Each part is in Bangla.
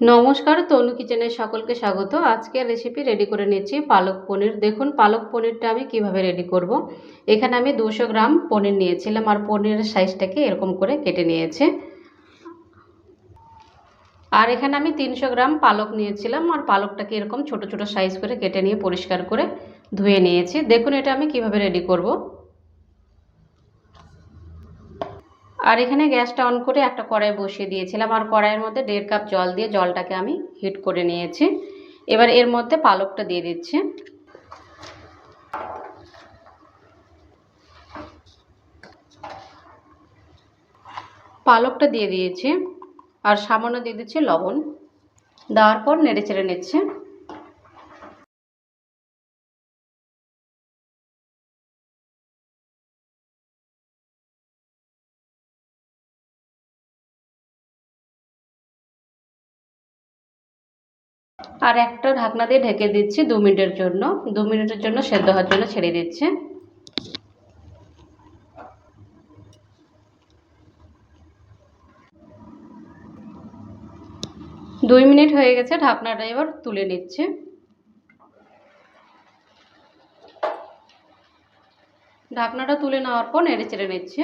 নমস্কার, তনু কিচেনের সকলকে স্বাগত আজকের রেসিপি রেডি করে নিচ্ছি পালক পনির দেখুন, পালক পনিরটা আমি কীভাবে রেডি করব। এখানে আমি দুশো গ্রাম পনির নিয়েছিলাম আর পনিরের সাইজটাকে এরকম করে কেটে নিয়েছে আর এখানে আমি তিনশো গ্রাম পালক নিয়েছিলাম আর পালকটাকে এরকম ছোট ছোট সাইজ করে কেটে নিয়ে পরিষ্কার করে ধুয়ে নিয়েছি দেখুন, এটা আমি কীভাবে রেডি করব। আর এখানে গ্যাসটা অন করে একটা কড়াই বসিয়ে দিয়েছিলাম আর কড়াইয়ের মধ্যে দেড় কাপ জল দিয়ে জলটাকে আমি হিট করে নিয়েছি। এবার এর মধ্যে পালকটা দিয়ে দিচ্ছি। পালকটা দিয়ে দিয়েছি আর সামান্য দিয়ে দিচ্ছি লবণ। দেওয়ার পর নেড়ে চেড়ে নিচ্ছে। আর একটা ঢাকনা দিয়ে ঢেকে দিচ্ছি দু মিনিটের জন্য। দু মিনিটের জন্য সেদ্ধ হওয়ার জন্য ছেড়ে দিচ্ছে। দুই মিনিট হয়ে গেছে, ঢাকনাটা এবার তুলে নিচ্ছে। ঢাকনাটা তুলে নেওয়ার পর নেড়ে চেড়ে নিচ্ছে।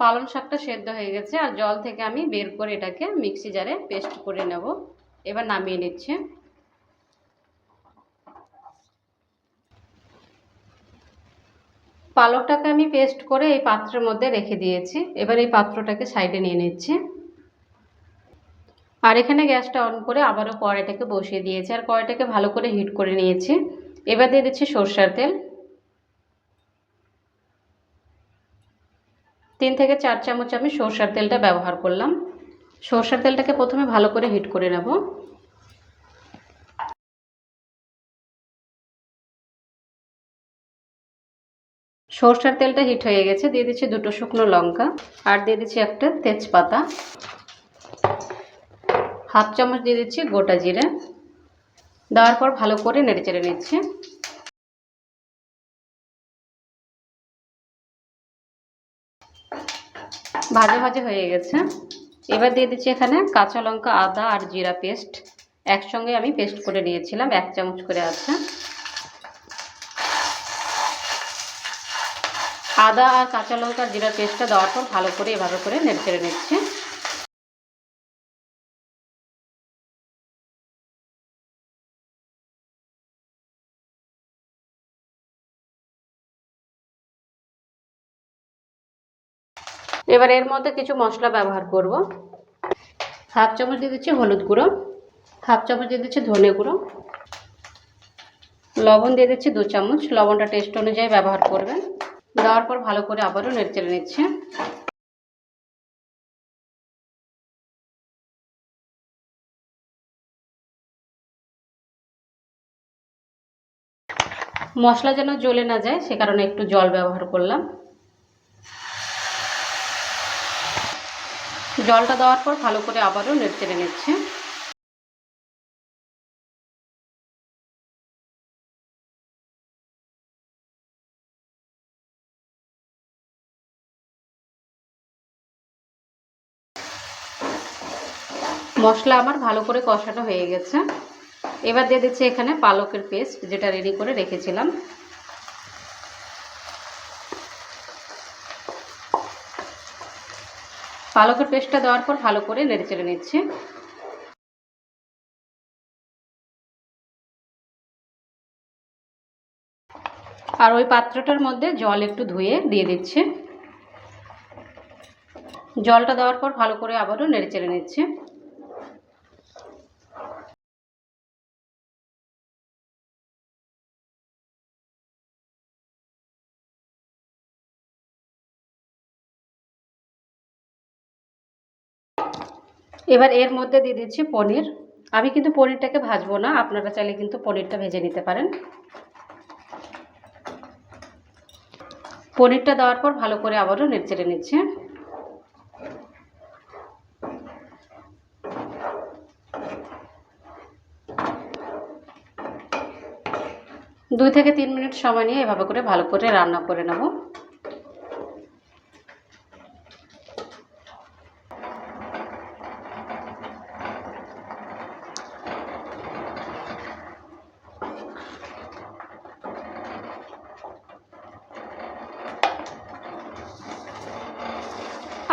পালং শাকটা সেদ্ধ হয়ে গেছে, আর জল থেকে আমি বের করে এটাকে মিক্সি জারে পেস্ট করে নেব। এবার নামিয়ে নিচ্ছে। পালকটাকে আমি পেস্ট করে এই পাত্রের মধ্যে রেখে দিয়েছি। এবার এই পাত্রটাকে সাইডে নিয়ে নিচ্ছি। আর এখানে গ্যাসটা অন করে আবারও কড়াইটাকে বসিয়ে দিয়েছি, আর কড়াইটাকে ভালো করে হিট করে নিয়েছি। এবার দিয়ে দিচ্ছি সর্ষার তেল। তিন থেকে চার চামচ আমি সর্ষার তেলটা ব্যবহার করলাম। সর্ষার তেলটাকে প্রথমে ভালো করে হিট করে নেব। সর্ষার তেলটা হিট হয়ে গেছে, দিয়ে দিচ্ছি দুটো শুকনো লঙ্কা আর দিয়ে দিচ্ছি একটা তেজপাতা। হাফ চামচ দিয়ে দিচ্ছি গোটা জিরে। দেওয়ার পর ভালো করে নেড়ে চেড়ে নিচ্ছি। ভাজা ভাজে হয়ে গেছে। এবার দিয়ে দিচ্ছি এখানে কাঁচা লঙ্কা, আদা আর জিরা পেস্ট। একসঙ্গে আমি পেস্ট করে নিয়েছিলাম, এক চামচ করে আছে। আদা আর কাঁচা লঙ্কা জিরা পেস্টটা দেওয়ার পর ভালো করে এভাবে করে নেড়ে নিচ্ছি। এবার এর মধ্যে কিছু মশলা ব্যবহার করব। হাফ চামচ দিয়ে দিচ্ছি হলুদ গুঁড়ো, হাফ চামচ দিয়ে দিচ্ছি ধনে গুঁড়ো, লবণ দিয়ে দিচ্ছি দু চামচ। লবণটা টেস্ট অনুযায়ী ব্যবহার করবেন। দেওয়ার পর ভালো করে আবারও নেড়ে নিচ্ছে। মশলা যেন জ্বলে না যায়, সে কারণে একটু জল ব্যবহার করলাম। জলটা দেওয়ার পর ভালো করে আবারও নেড়ে চেড়ে নিচ্ছে। মশলা আমার ভালো করে কষানো হয়ে গেছে। এবার দিয়ে দিচ্ছি এখানে পালকের পেস্ট, যেটা রেডি করে রেখেছিলাম। পালকের পেস্টটা দেওয়ার পর ভালো করে নেড়ে চেড়ে নিচ্ছি। আর ওই পাত্রটার মধ্যে জল একটু ধুয়ে দিয়ে দিচ্ছে। জলটা দেওয়ার পর ভালো করে আবারও নেড়ে চেড়ে নিচ্ছে। এবার এর মধ্যে দিয়ে দিচ্ছি পনির। আমি কিন্তু পনিরটাকে ভাজবো না, আপনারা চাইলে কিন্তু পনিরটা ভেজে নিতে পারেন। পনিরটা দেওয়ার পর ভালো করে আবারও নেড়ে নিচ্ছে। দুই থেকে তিন মিনিট সময় নিয়ে এভাবে করে ভালো করে রান্না করে নেব।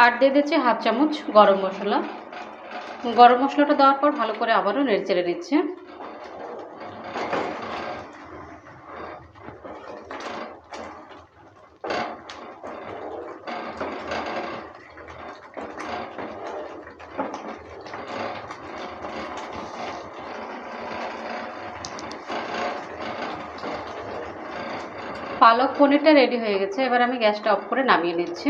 আর দিয়ে দিচ্ছি হাফ চামচ গরম মশলা। গরম মশলাটা দেওয়ার পর ভালো করে আবারও নেড়ে চেড়ে নিচ্ছে। পালক পনিরটা রেডি হয়ে গেছে। এবার আমি গ্যাসটা অফ করে নামিয়ে নিচ্ছি।